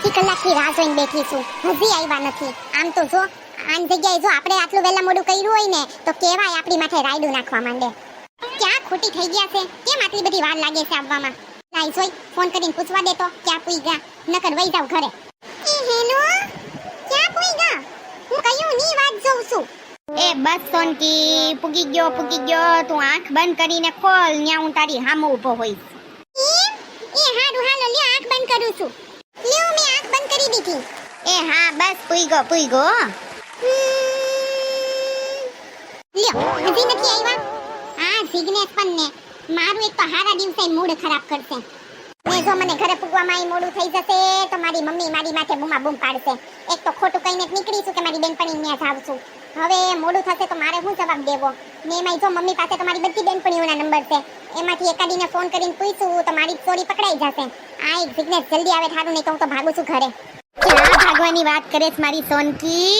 અડધી કલાકથી રાહ જોઈને બેઠી છું. હજી આવ્યા નથી. આમ તો જો આન જગ્યાએ જો આપણે આટલું વહેલા મોડું કર્યું હોય ને તો કહેવાય આપણી માથે રાયડું નાખવા માંડે. ક્યાં ખોટી થઈ ગયા છે? કેમ આટલી બધી વાર લાગે છે આવવામાં? લાઈ જોઈ ફોન કરીને પૂછવા દે તો ક્યાં પૂઈ ગયા? નકર વઈ જાવ ઘરે. એ હેલો ક્યાં પૂઈ ગયા? હું કયું ની વાત જોઉં છું? એ બસ સોનકી પૂગી ગયો પૂગી ગયો. તું આંખ બંધ કરીને ખોલ ન્યા હું તારી હામો ઊભો હોઈશ. એ હારું હાલો લ્યો આંખ બંધ કરું છું. કરી દીધી. એ હા, બસ, પૂઈગો પૂઈગો લ્યો, હજી નથી આવ્યા? હા, જિગ્નેશ પણ ને મારું એક તો હારા દિવસે મૂડ ખરાબ કરશે. ને જો મને ઘરે પૂગવામાં મોડું થઈ જશે, તો મારી મમ્મી મારી માથે બૂમા બૂમ પાડશે. એક તો ખોટું કહીને નીકળી છું કે મારી બેનપણી ત્યાં જાઉં છું. હવે મોડું થશે તો મારે શું જવાબ દેવો? ને એમાં જો મમ્મી પાસે તો મારી બધી બેનપણીઓના નંબર છે. એમાંથી એકાદીને ફોન કરીને પૂછું તો મારી ચોરી પકડાઈ જશે. આ એક જિગ્નેશ જલ્દી આવે થારું નહીં તો હું તો ભાગું છું ઘરે. ક્યાં ભાગવાની વાત કરે છે મારી સોનકી.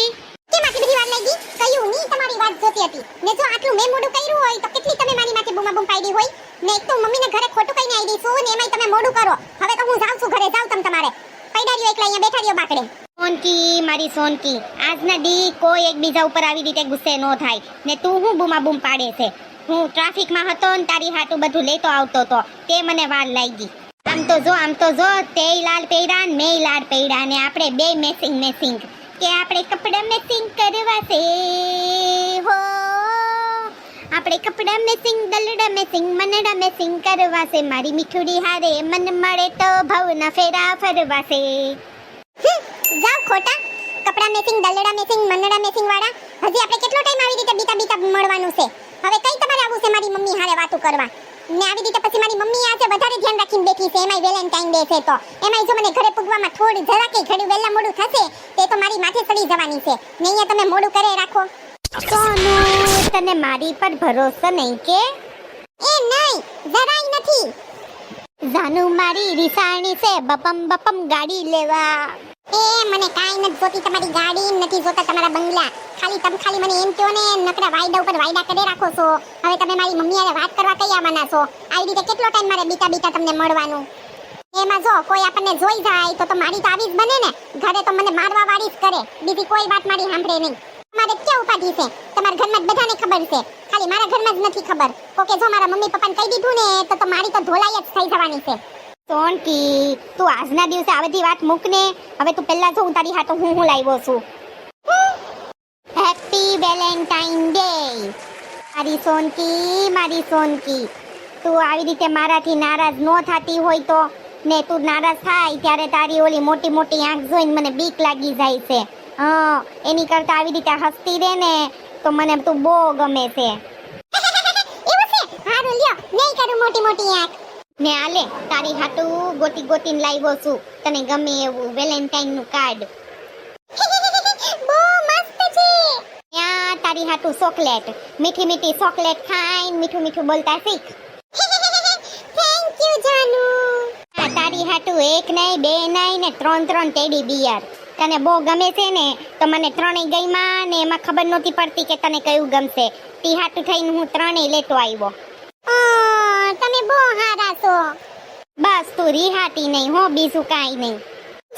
કેમ આટલી બધી વાર લાગી? કયું ની તમારી વાત જોતી હતી. ને જો આટલું મેં મોડું કર્યું હોય, તો કેટલી તમે મારી માથે બૂમા બૂમ પાડી હોય? ને એક તો મમ્મીને ઘરે ખોટું કહીને આવી દઈશું ને એમાંય તમે મોડું કરો. હવે તો હું જાઉં છું ઘરે, જાઉં તમ તમારે. પૈડારીઓ એકલા અહીંયા બેઠા રહ્યો બાકડે. સોનકી, મારી સોનકી, આજના દી કોઈ એકબીજા ઉપર આવી રીતે ગુસ્સે ન થાય. ને તું હું બૂમા બૂમ પાડે છે? હું ટ્રાફિકમાં હતો ને તારી હાટું બધું લેતો આવતો તો, તે મને વાર લાગી. આમ તો જો આમ તો જો તે લાલ પૈડા ને લાલ ને આપણે બે મેસિંગ મેસિંગ કે આપણે કપડાં મેસિંગ કરવા છે. હો. આપણે કપડાં મેસિંગ દલડા મેસિંગ મનડા મેસિંગ કરવા છે. મારી મીઠુડી હારે મન મળે તો ભવના ફેરા ફરવા છે. હમ, ખોટા. કપડા મેસિંગ દલડા મેસિંગ મનડા મેસિંગ વાળા. હજી આપણે કેટલો ટાઈમ આવી રીતે બીતા બીતા મળવાનું છે? હવે કઈ તમારે આવું છે મારી મમ્મી હારે વાતું કરવા? ને આવી રીતે પછી મારી મમ્મી આજે વધારે ધ્યાન રાખીને બેઠી છે, એમાંય વેલેન્ટાઇન ડે છે તો. એમાંય જો મને ઘરે પૂગવામાં થોડી જરા કે ઘડી વહેલા મોડું થશે, તે તો મારી માથે ચડી જવાની છે. ને અહીંયા તમે મોડું કરે રાખો. સોનુ, તને મારી પર ભરોસો નહીં કે? એ નહીં, જરાય નથી. જાનુ મારી રિસાણી છે, બપમ બપમ ગાડી લેવા. એ મને કાંઈ નથી જોતી, તમારી ગાડી નથી જોતા, તમારા બંગલા. ખાલી તમે ખાલી મને એમ કહો ને, નકરા વાયદા ઉપર વાયદા કરી રાખો છો. હવે તમે મારી મમ્મી હારે વાત કરવા કઈ આવવાના છો. આવી રીતે કેટલો ટાઈમ મારે બીતા બીતા તમને મળવાનું? એમાં જો કોઈ આપણને જોઈ જાય, તો તો મારી તો જ બને ને. ઘરે તો મને મારવા વાળી જ કરે. બીજી કોઈ વાત મારી સાંભળે નહીં. તમારે ક્યાં ઉપાધી છે? તમારા ઘરમાં બધાને ખબર છે. ખાલી મારા ઘરમાં જ નથી ખબર. કોકે જો મારા મમ્મી પપ્પાને કહી દીધું ને, તો તો મારી તો ધોલાઈ જ થઈ જવાની છે. સોનકી, તું આજના દિવસે આ બધી વાત મૂકને. હવે તું પહેલા જો હું તારી હાથો હું હું લાવ્યો છું. હેપી વેલેન્ટાઇન ડે મારી સોનકી મારી સોનકી. તું આવી રીતે મારાથી નારાજ ન થતી હોય તો ને તું નારાજ થાય ત્યારે તારી ઓલી મોટી મોટી આંખ જોઈને મને બીક લાગી જાય છે. હા, એની કરતા આવી રીતે હસતી રહે ને તો મને તું બહુ ગમે છે. નહીં કરું મોટી મોટી આંખ. ને આલે તારી હાટું ગોતી ગોતીને લાવ્યો છું. તને ગમે એવું વેલેન્ટાઇનનું કાર્ડ. બહુ મસ્ત છે. ત્યાં તારી હાટું ચોકલેટ. મીઠી મીઠી ચોકલેટ ખાઈને મીઠું મીઠું બોલતા શીખ. Thank you Janu. આ તારી હાટું એક નહીં બે નહીં ને ત્રણ ત્રણ ટેડી બિયર. તને બહુ ગમે છે ને તો મને ત્રણેય ગઈમાં ને એમાં ખબર નહોતી પડતી કે તને કયું ગમશે. તી હાટું થઈને હું ત્રણેય લેતો આવ્યો. તમે બહુ હારા છો બસ તું રિહાતી નહીં હો બીજું કાઈ નહીં.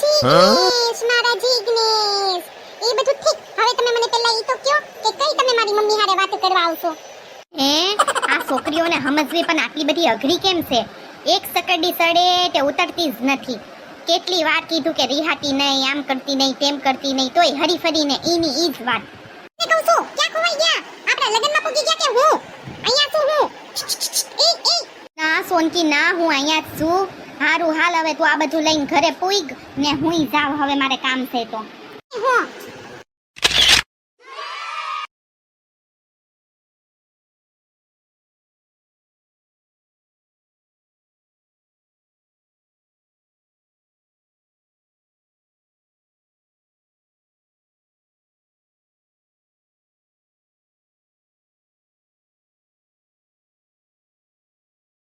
જીગ્નેશ મારા જીગ્નેશ. એ બધું ઠીક. હવે તમે મને પહેલા ઈ તો કયો કે કઈ તમે મારી મમ્મી હારે વાત કરવા આવશો. હે આ છોકરીઓને સમજવી પણ આટલી બધી અઘરી કેમ છે? એક સકડી સડે તે ઉતરતી જ નથી. કેટલી વાર કીધું કે રિહાતી નહીં આમ કરતી નહીં તેમ કરતી નહીં તોય હરી ફરીને ઈની ઈ જ વાત. કહું છું ક્યાં ખોવાઈ ગયા આપણા લગ્નમાં પૂગી ગયા કે હું અહીંયા છું હું એ એ ના સોનકી ના હું અહીંયા છું. હારું, હાલ હવે તું આ બધું લઈને ઘરે પૂઈગ ને હું જાવ હવે મારે કામ છે તો.